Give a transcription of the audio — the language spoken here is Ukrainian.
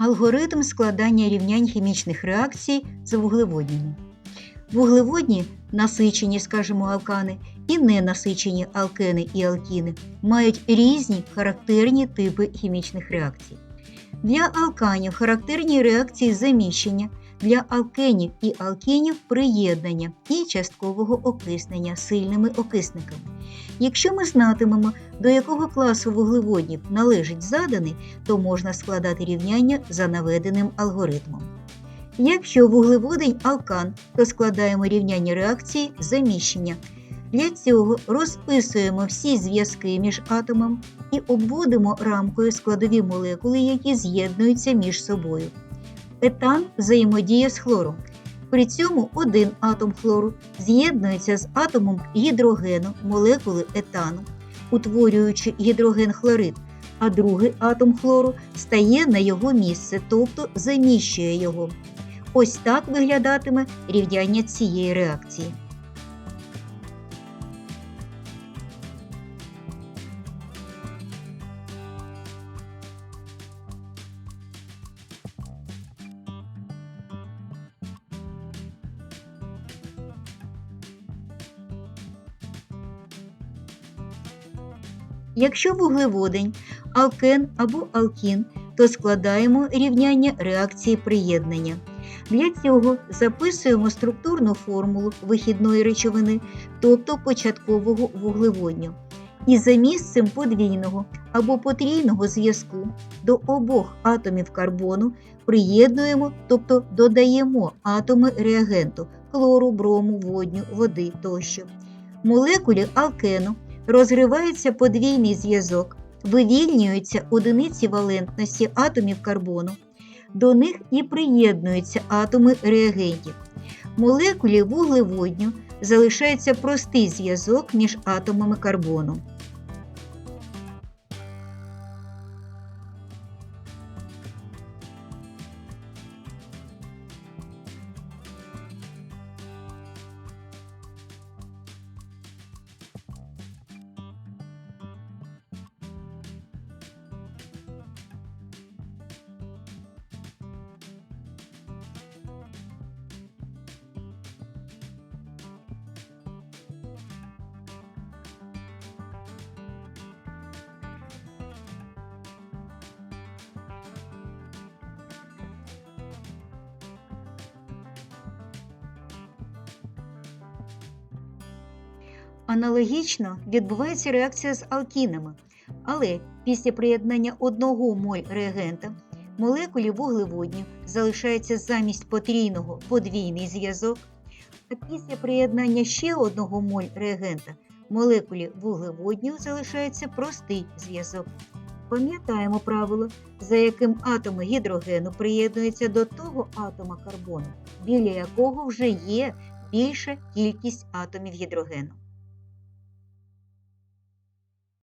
Алгоритм складання рівнянь хімічних реакцій з вуглеводнями. Вуглеводні, насичені, скажімо, алкани, і ненасичені алкени і алкіни мають різні характерні типи хімічних реакцій. Для алканів характерні реакції заміщення, для алкенів і алкінів приєднання і часткового окиснення сильними окисниками. Якщо ми знатимемо, до якого класу вуглеводнів належить заданий, то можна складати рівняння за наведеним алгоритмом. Якщо вуглеводень алкан, то складаємо рівняння реакції заміщення. Для цього розписуємо всі зв'язки між атомами і обводимо рамкою складові молекули, які з'єднуються між собою. Етан взаємодіє з хлором. При цьому один атом хлору з'єднується з атомом гідрогену молекули етану, утворюючи гідроген хлорид, а другий атом хлору стає на його місце, тобто заміщує його. Ось так виглядатиме рівняння цієї реакції. Якщо вуглеводень, алкен або алкін, то складаємо рівняння реакції приєднання. Для цього записуємо структурну формулу вихідної речовини, тобто початкового вуглеводню. І за місцем подвійного або потрійного зв'язку до обох атомів карбону приєднуємо, тобто додаємо атоми реагенту хлору, брому, водню, води тощо. Молекулі алкену розривається подвійний зв'язок, вивільнюються одиниці валентності атомів карбону. До них і приєднуються атоми реагентів. Молекулі вуглеводню залишається простий зв'язок між атомами карбону. Аналогічно відбувається реакція з алкінами, але після приєднання одного моль реагента молекулі вуглеводню залишається замість потрійного подвійний зв'язок, а після приєднання ще одного моль реагента молекулі вуглеводню залишається простий зв'язок. Пам'ятаємо правило, за яким атоми гідрогену приєднуються до того атома карбону, біля якого вже є більша кількість атомів гідрогену.